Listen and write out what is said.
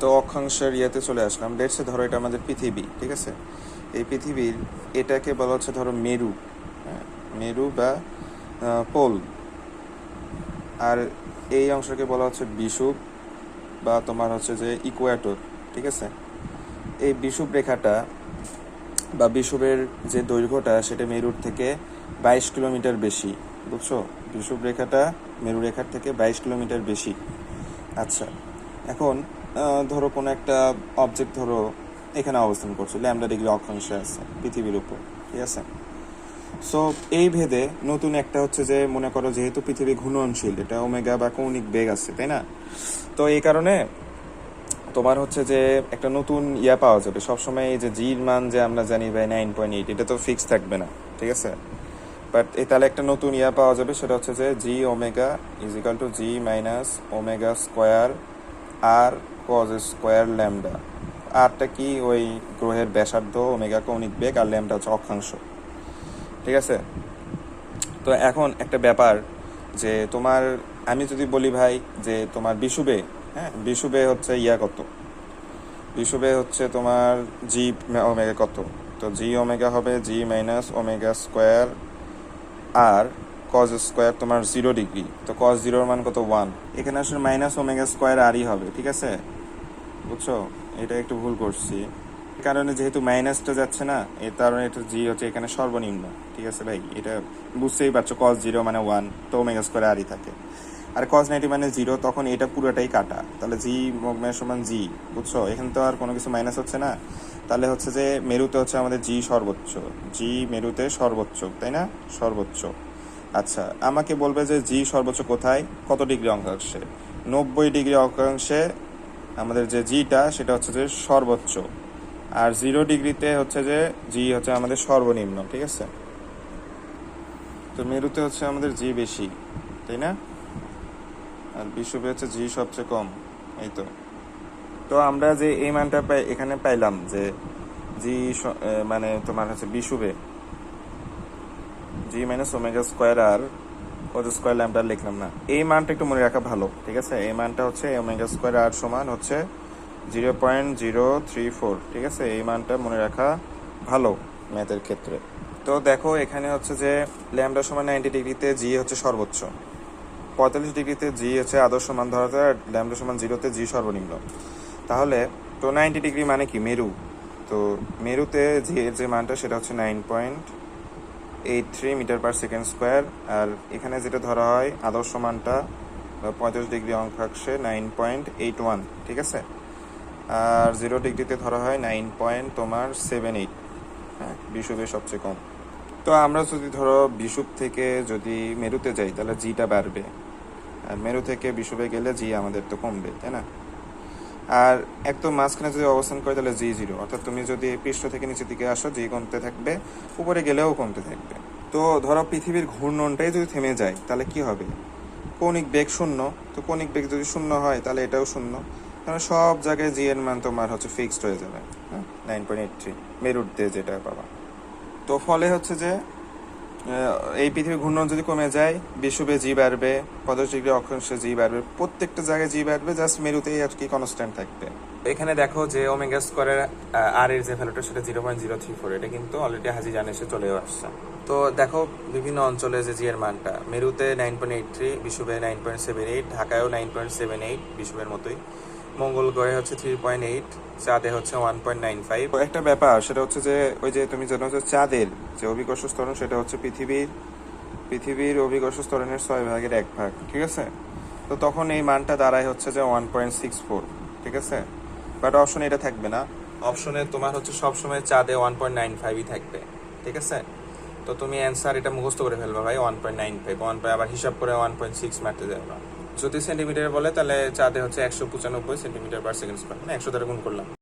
তো অক্ষাংশের ইয়েতে চলে আসলাম। লেটসে ধরো এটা আমাদের পৃথিবী ঠিক আছে? এই পৃথিবীর এটাকে বলা হচ্ছে ধরো মেরু হ্যাঁ, মেরু বা পোল। আর এই অংশকে বলা হচ্ছে বিষুব বা তোমার হচ্ছে যে ইকুয়াটর ঠিক আছে? এই বিষুব রেখাটা বা বিষুবের যে দৈর্ঘ্যটা সেটা মেরুর থেকে বাইশ কিলোমিটার বেশি বুঝছ? বিষুব রেখাটা মেরু রেখার থেকে বাইশ কিলোমিটার বেশি। আচ্ছা এখন ধরো কোনো একটা অবজেক্ট ধরো এখানে অবস্থান করছে ল্যামডা ডিগ্রি অক্ষাংশে আছে, পৃথিবীর উপর, ঠিক আছে? সো এই ভেদে নতুন একটা হচ্ছে যে, মনে করো যেহেতু পৃথিবী ঘূর্ণনশীল, এটা ওমেগা বা কৌণিক বেগ আছে, তাই না? তো এই কারণে তোমার হচ্ছে যে একটা নতুন ইয়া পাওয়া যাবে। সবসময় এই যে জির মান যে আমরা জানি ভাই নাইন পয়েন্ট এইট এটা তো ফিক্স থাকবে না, ঠিক আছে? বাট এ তাহলে একটা নতুন ইয়া পাওয়া যাবে, সেটা হচ্ছে যে G omega is equal to G minus omega square R cos square lambda আরটা কি ওই গ্রহের ব্যাসার্ধ ওমেগা কৌণিক বেগ আর ল্যামডা হচ্ছে অক্ষাংশ। ঠিক আছে? তো এখন একটা ব্যাপার যে তোমার, আমি যদি বলি ভাই যে তোমার বিষুবে হ্যাঁ? বিশুবে হচ্ছে ইয়া কত? বিশুবে হচ্ছে তোমার জি ওমেগা কত? তো জি ওমেগা হবে G minus omega square R cos square তোমার জিরো ডিগ্রি তো কজ জিরোর মান কত? ওয়ান এখানে আসলে মাইনাস ওমেগা স্কোয়ার আরই হবে, ঠিক আছে? বুঝছ? এটা একটু ভুল করছি। কারণে যেহেতু মাইনাসটা যাচ্ছে না, এর কারণে এটা জি হচ্ছে এখানে সর্বনিম্ন, ঠিক আছে ভাই? এটা বুঝতেই পারছ কস জিরো মানে ওয়ান তো ওমেগা স্কোয়ার আরই থাকে। আর কস নাইনটি মানে জিরো তখন এটা পুরোটাই কাটা। তাহলে জি ওমেগা সমান জি বুঝছ? এখানে তো আর কোনো কিছু মাইনাস হচ্ছে না। তাহলে হচ্ছে যে মেরুতে হচ্ছে আমাদের জি সর্বোচ্চ। জি মেরুতে সর্বোচ্চ, তাই না? সর্বোচ্চ। আচ্ছা আমাকে বলবে যে জি সর্বোচ্চ কোথায়, কত ডিগ্রি অক্ষাংশে নব্বই ডিগ্রি অক্ষাংশে আমাদের যে জিটা, সেটা হচ্ছে যে সর্বোচ্চ। আর জিরো ডিগ্রিতে হচ্ছে যে জি হচ্ছে আমাদের সর্বনিম্ন, ঠিক আছে? তো মেরুতে হচ্ছে আমাদের জি বেশি, তাই না? আর বিশ্ববে হচ্ছে জি সবচেয়ে কম, এই তো। তো আমরা যে এই মানটা এখানে পাইলাম যে জি মানে তোমার হচ্ছে বিশুবে G minus omega square R cos square ল্যাম্পটা লিখলাম না। এই মানটা একটু মনে রাখা ভালো, ঠিক আছে? এই মানটা হচ্ছে ওমেগা স্কোয়ার আর সমান হচ্ছে zero point zero three four ঠিক আছে? এই মানটা মনে রাখা ভালো ম্যাথের ক্ষেত্রে। তো দেখো, এখানে হচ্ছে যে ল্যামডা সমান নাইনটি ডিগ্রিতে জি হচ্ছে সর্বোচ্চ। পঁয়তাল্লিশ ডিগ্রিতে জি হচ্ছে আদর্শ মান ধরা যায় আর সমান জিরোতে জি সর্বনিম্ন। তাহলে, তো নাইনটি ডিগ্রি মানে কি? মেরু। তো মেরুতে জি এর যে মানটা, সেটা হচ্ছে nine point eight three metre per second square আর এখানে যেটা ধরা হয়, আদর্শ মানটা বা পঁয়তাল্লিশ ডিগ্রি অঙ্কাংশে নাইন পয়েন্ট এইট ওয়ান ঠিক আছে? আর জিরো ডিগ্রিতে ধরা হয় নাইন পয়েন্ট তোমার সেভেন এইট হ্যাঁ বিষুবে সবচেয়ে কম। তো আমরা যদি ধরো বিষুব থেকে যদি মেরুতে যাই, তাহলে জিটা বাড়বে। আর মেরু থেকে বিষুবে গেলে জি আমাদের তো কমবে, তাই না? আর একদম মাঝখানে যদি অবস্থান করে, তাহলে জি জিরো অর্থাৎ তুমি যদি পৃষ্ঠ থেকে নিচের দিকে আসো জি কমতে থাকবে, উপরে গেলেও কমতে থাকবে। তো ধরো পৃথিবীর ঘূর্ণনটাই যদি থেমে যায়, তাহলে কি হবে? কৌণিক বেগ শূন্য। তো কৌণিক বেগ যদি শূন্য হয়, তাহলে এটাও শূন্য। কারণ সব জায়গায় জি এর মান তোমার হচ্ছে ফিক্সড হয়ে যাবে। হ্যাঁ নাইন পয়েন্ট এইট থ্রি মেরুর দিয়ে যেটা পাবা। তো ফলে হচ্ছে যে এই পৃথিবীর ঘূর্ণন যদি কমে যায় বিশুবে জি বাড়বে পঞ্চাশ ডিগ্রি অক্ষাংশে জি বাড়বে, প্রত্যেকটা জায়গায় জি বাড়বে জাস্ট মেরুতেই আর কি কনস্ট্যান্ট থাকবে। এখানে দেখো যে ওমেগা স্কোয়ারের আর এর যে ভ্যালুটা সেটা zero point zero three four এটা কিন্তু অলরেডি হাজি জানে এসে চলেও আসছে। তো দেখো বিভিন্ন অঞ্চলে যে জিয়ের মানটা, মেরুতে নাইন পয়েন্ট এইট থ্রি বিশুবে নাইন পয়েন্ট সেভেন এইট ঢাকায়ও নাইন পয়েন্ট সেভেন এইট বিশুবের মতোই। মঙ্গল গ্রহে হচ্ছে থ্রি পয়েন্ট এইট চাঁদে হচ্ছে ওয়ান পয়েন্ট নাইন ফাইভ একটা ব্যাপার, সেটা হচ্ছে যে ওই যে তুমি জানো যে চাঁদের যে অভিকর্ষ স্তরণ, সেটা হচ্ছে পৃথিবীর পৃথিবীর অভিকর্ষ স্তরণের ছয় ভাগের এক ভাগ, ঠিক আছে? তো তখন এই মানটা দাঁড়ায় হচ্ছে যে ওয়ান পয়েন্ট সিক্স ফোর ঠিক আছে? বাট অপশনে এটা থাকবে না। অপশনে তোমার হচ্ছে সবসময় চাঁদে ওয়ান পয়েন্ট নাইন ফাইভই থাকবে। ঠিক আছে? তো তুমি অ্যান্সার এটা মুখস্থ করে ফেলবা ভাই one point nine five one আবার হিসাব করে ওয়ান পয়েন্ট সিক্স মারতে যাবে যদি সেন্টিমিটার বলে, তাহলে চাঁদে হচ্ছে একশো পঁচানব্বই সেন্টিমিটার পার সেকেন্ড স্কোয়ার মানে একশো দ্বারা গুণ করলাম।